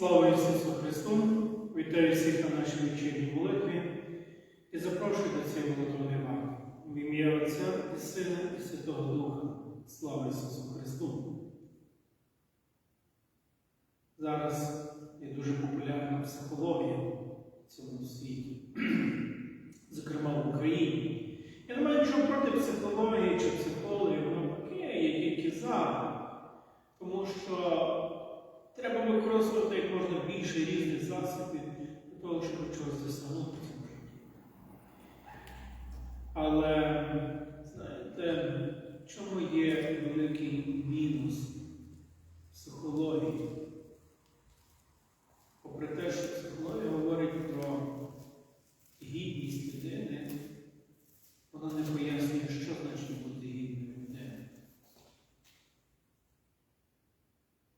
Слава Ісусу Христу! Вітаю всіх на нашій вечірній молитві і запрошую до цієї молитви. В ім'я Отця і Сина і Святого Духа. Слава Ісусу Христу! Зараз є дуже популярна психологія в цьому світі, зокрема в Україні. Я не маю нічого проти психології чи психологів, навпаки, я тільки за. Тому що треба використовувати як можна більше різних засобів для того, щоб чогось досягнути. Але, знаєте, в чому є великий мінус психології? Попри те, що психологія говорить про гідність людини, вона не пояснює, що значить бути гідною людиною.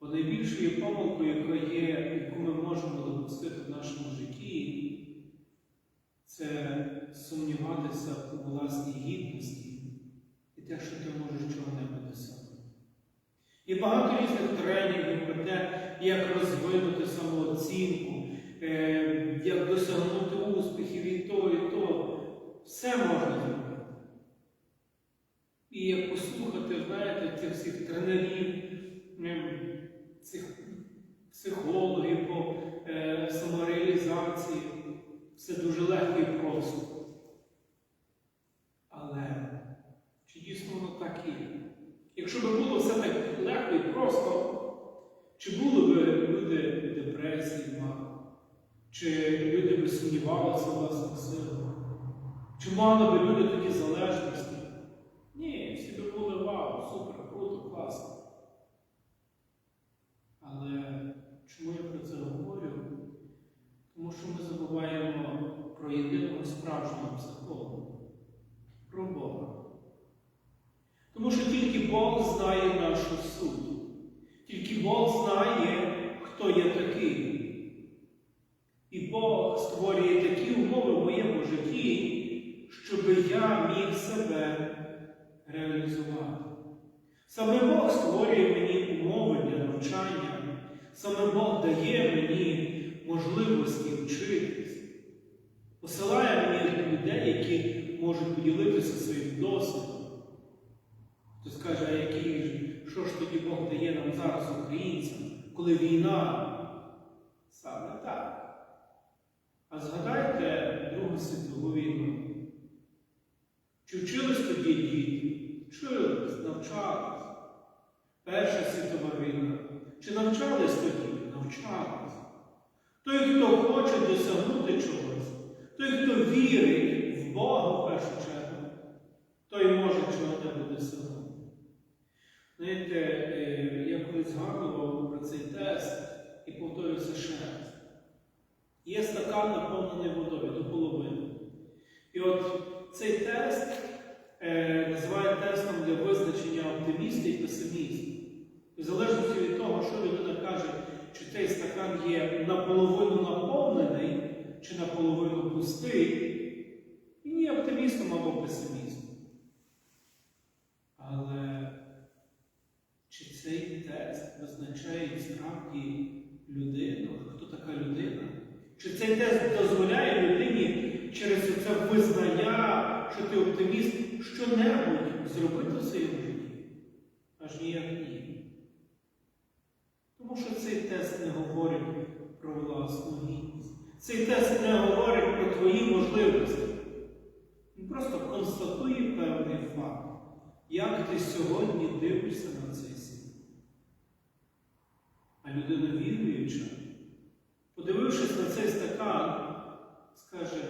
Бо найбільшою помилкою, яка є, яку ми можемо допустити в нашому житті, це сумніватися у власній гідності і те, що ти можеш чого-небудь досягнути. І багато різних тренінгів про те, як розвинути самооцінку, е, як досягнути успіхів і то, і то. Все можна зробити. І як послухати, знаєте, цих всіх тренерів, ем, психологів по е, самореалізації, все дуже легко і просто. Але чи дійсно воно так є? Якщо б було все так легко і просто, чи були б люди депресії, мали? чи люди б сумнівалися в власних силах? Чи мали б люди такі залежності? Ні, всі би були вау, супер, круто, класно. Але чому я про це говорю? Тому що ми забуваємо про єдиного справжнього психолога, про Бога. Тому що тільки Бог знає нашу суть. Тільки Бог знає, хто я такий. І Бог створює такі умови в моєму житті, щоб я міг себе реалізувати. Саме Бог створює мені умови для навчання, саме Бог дає мені можливості мені людей, які можуть поділитися своїм досвідом. Хтось скаже, а який ж, що ж тоді Бог дає нам зараз, українцям, коли війна? Саме так. А згадайте Другу світову війну. Чи вчились тоді діти? Вчились, навчались. Перша світова війна. Чи навчались тоді? Навчались. Той, хто хоче досягнути чогось, той, хто вірить в Бога в першу чергу, той може чого-небудь досягнути. Знаєте, е, я колись згадував про цей тест і повторюся ще раз. Є стакан наповнений водою до половини. І от цей тест е, називають тестом для визначення оптиміста і песиміста. В залежності від того, що людина каже, чи цей стакан є наполовину наповнений, чи наполовину пустий, він є оптимістом або песимістом. Але чи цей тест визначає справді людину? Хто така людина? Чи цей тест дозволяє людині через це визнання, що ти оптиміст, що-небудь зробити в своєму житті? Аж ніяк ні. Тому що цей тест не говорить про власну гідність. Цей тест не говорить про твої можливості. Він просто констатує певний факт, як ти сьогодні дивишся на цей світ. А людина віруюча, подивившись на цей стакан, скаже,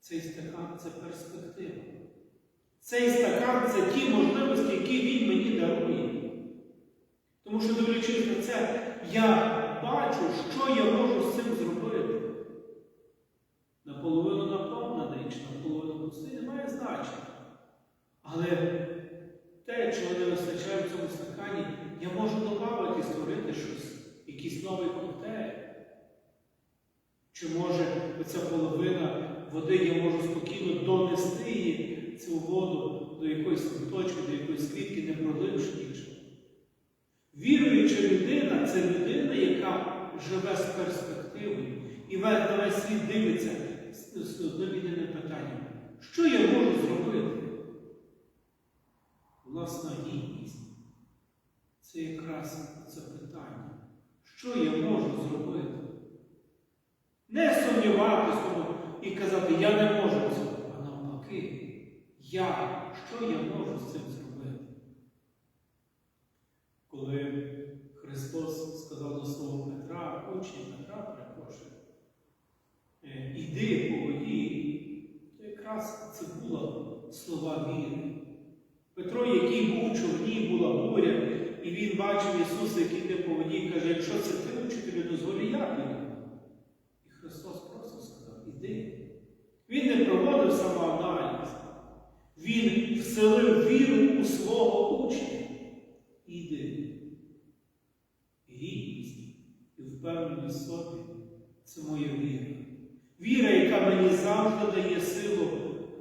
цей стакан це перспектива. Цей стакан це ті можливості, які він мені дарує. Тому що, дивлячись на це, я бачу, що я можу з цим зробити. Наполовину наповнений чи наполовину пустий, не має значення. Але те, чого не вистачає в цьому стакані, я можу додати створити щось, якийсь новий коктейль. Чи може оця половина води я можу спокійно донести її, цю воду до якоїсь точки, до якоїсь квітки, не проливши нічого. Віруюча людина це людина, яка живе з перспективою, і на весь світ дивиться з, одним питанням. Що я можу зробити? Власна гідність. Це якраз це питання. Що я можу зробити? Не сумніватися і казати, я не можу цього, а навпаки, я, що я можу з цим зробити? Коли Христос сказав до свого Петра, учні Петра, перепрошую, «Е, іди по воді, то якраз це були слова віри. Петро, який був у човні, була буря, і він бачив Ісуса, який йде по воді, і каже, якщо це ти, учителю, дозволі, я піду. І Христос просто сказав, іди. Він не проводив самоаналіз. Він вселив віру у свого учня. Іди. Гідність і впевненість в собі це моя віра. Віра, яка мені завжди дає силу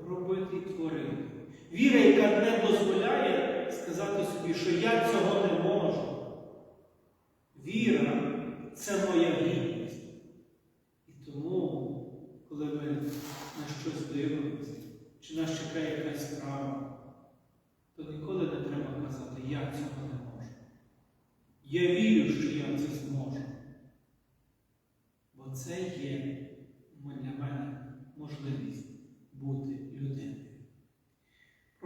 робити і творити. Віра, яка не дозволяє сказати собі, що я цього не можу. Віра це моя гідність. І тому, коли ми на щось дивимося, чи нас чекає якась справа, то ніколи не треба казати, я цього не можу. Я вірю, що я це зможу. Бо це є для мене можливість бути людиною.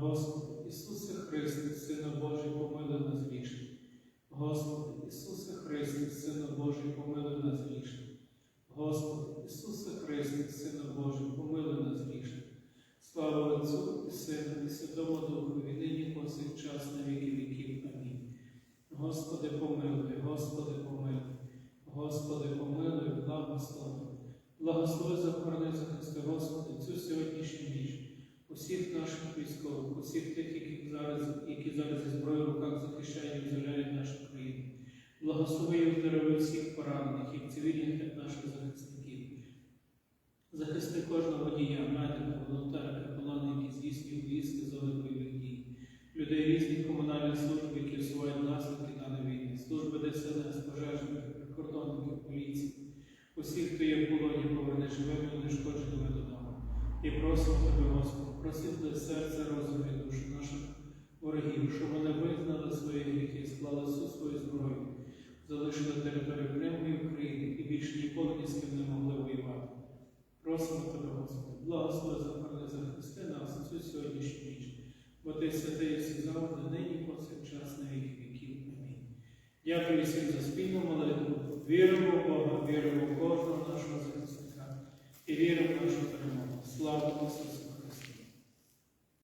Господи, Ісусе Христе, Сина Божий, помилуй нас грішних. Господи, Ісусе Христе, Сина Божий, помилуй нас грішних. Господи, Ісусе Христе, Сина Божий, помилуй нас грішних. Слава Отцю і Сину, і Святому Духу, і нині повсякчас на віки віків. Амінь. Господи, помилуй, Господи, помилуй, Господи, помилуй, благослови. Благослови захорони захисти, Господи, цю сьогоднішню ніч, усіх наших військових, усіх тих, які зараз, які зараз зі зброєю в руках захищають і визволяють нашу країну. Благослови і здорови всіх поранених, як цивільних, так наших захисників. Захисти кожного водія, медика, волонтера, капелана, які здійснюють виїзди з бойових дій, людей різних комунальних служб, які усувають наслідки даної війни, служби ДСНС, пожежників, прикордонників, поліції, усіх, хто є в полоні, поверни живими, нешкодженими додому. І просимо тебе, Господи, просив серце, серця розум і душі наших ворогів, щоб вони визнали свої гріхи, склали всю свою зброю, залишили територію Криму України і більше ніколи ні з ким не могли воювати. Просимо тебе, Господи, благослови захорони захисти нас цю сьогоднішню ніч, бо ти святий всі завжди, нині повсякчас на віки віків. Амінь. Дякую всім за спільну молитву. Віримо в Бога, віримо в кожного нашого захисника і віримо в нашу перемогу. Слава Ісусу!